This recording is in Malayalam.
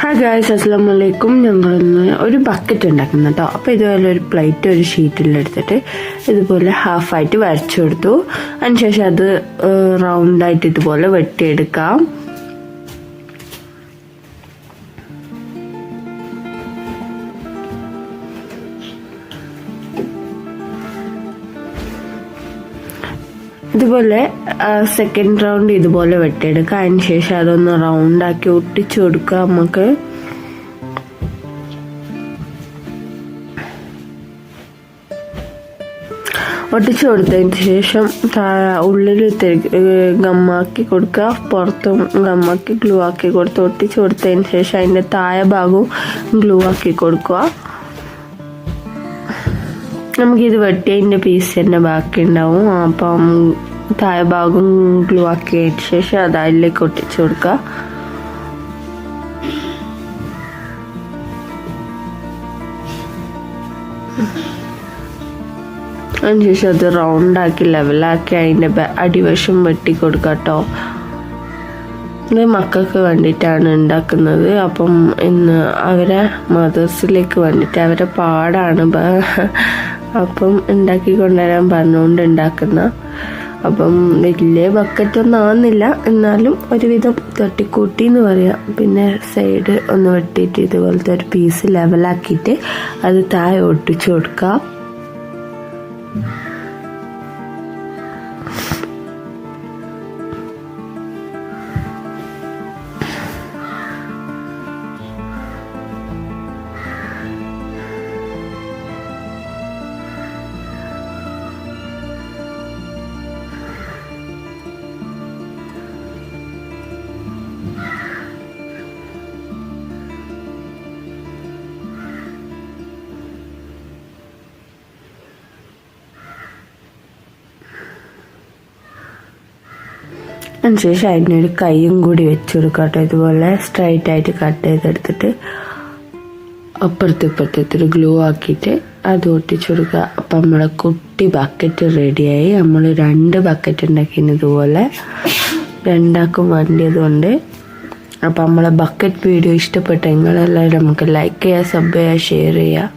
ഹായ് ഗായ്സ് അസ്സാം വലൈക്കും ഞങ്ങളിന്ന് ഒരു ബക്കറ്റ് ഉണ്ടാക്കുന്നു കേട്ടോ അപ്പോൾ ഇതുപോലെ ഒരു പ്ലേറ്റ് ഒരു ഷീറ്റിലെടുത്തിട്ട് ഇതുപോലെ ഹാഫായിട്ട് വരച്ചു കൊടുത്തു. അതിനുശേഷം അത് റൗണ്ടായിട്ട് ഇതുപോലെ വെട്ടിയെടുക്കാം. ഇതുപോലെ സെക്കൻഡ് റൗണ്ട് ഇതുപോലെ വെട്ടിയെടുക്കുക അതിന് ശേഷം അതൊന്ന് റൗണ്ടാക്കി ഒട്ടിച്ചു കൊടുക്കുക നമുക്ക് ഒട്ടിച്ചു കൊടുത്തതിന് ശേഷം ഉള്ളിൽ ഗമ്മാക്കി കൊടുക്കുക പുറത്തും ഗമ്മാക്കി ഗ്ലൂ ആക്കി കൊടുത്ത് ഒട്ടിച്ചു കൊടുത്തതിന് ശേഷം അതിന്റെ താഴെ ഭാഗവും ഗ്ലൂ ആക്കി കൊടുക്കുക നമുക്കിത് വെട്ടിയതിന്റെ പീസ് തന്നെ ബാക്കി ഉണ്ടാവും അപ്പം ഭാഗം ഗ്ലൂ ആക്കിയതിന് ശേഷം അത് അതിലേക്ക് ഒട്ടിച്ചു കൊടുക്കുക. അതിനുശേഷം അത് റൗണ്ടാക്കി ലെവലാക്കി അതിന്റെ അടിവശം വെട്ടി കൊടുക്കുക കേട്ടോ ഇത് മക്കൾക്ക് വേണ്ടിയിട്ടാണ് ഉണ്ടാക്കുന്നത്. അപ്പം ഇന്ന് അവരെ മദേഴ്സിലേക്ക് വേണ്ടിയിട്ട് അവരെ പാടാണ്. അപ്പം ഉണ്ടാക്കി കൊണ്ടുവരാൻ പറഞ്ഞുകൊണ്ട് ഉണ്ടാക്കുന്ന അപ്പം വലിയ ബക്കറ്റൊന്നും ആവുന്നില്ല എന്നാലും ഒരുവിധം തട്ടിക്കൂട്ടി എന്ന് പറയാം. പിന്നെ സൈഡ് ഒന്ന് വെട്ടിയിട്ട് ഇതുപോലത്തെ ഒരു പീസ് ലെവലാക്കിയിട്ട് അത് താഴെ ഒട്ടിച്ചു കൊടുക്കുക അതിനുശേഷം അതിനൊരു കൈയും കൂടി വെച്ച് കൊടുക്കട്ടെ കേട്ടോ ഇതുപോലെ സ്ട്രൈറ്റ് ആയിട്ട് കട്ട് ചെയ്തെടുത്തിട്ട് അപ്പുറത്ത് ഇപ്പുറത്തെ ഗ്ലൂ ആക്കിയിട്ട് അത് ഒട്ടിച്ചു കൊടുക്കുക അപ്പം നമ്മുടെ കുട്ടി ബക്കറ്റ് റെഡിയായി നമ്മൾ രണ്ട് ബക്കറ്റ് ഉണ്ടാക്കിന് ഇതുപോലെ. രണ്ടാക്കും വേണ്ടിയതുകൊണ്ട് അപ്പം നമ്മളെ ബക്കറ്റ് വീഡിയോ ഇഷ്ടപ്പെട്ടെങ്കിൽ എല്ലാവരും നമുക്ക് ലൈക്ക് ചെയ്യുക സബ് ചെയ്യുക ഷെയർ ചെയ്യുക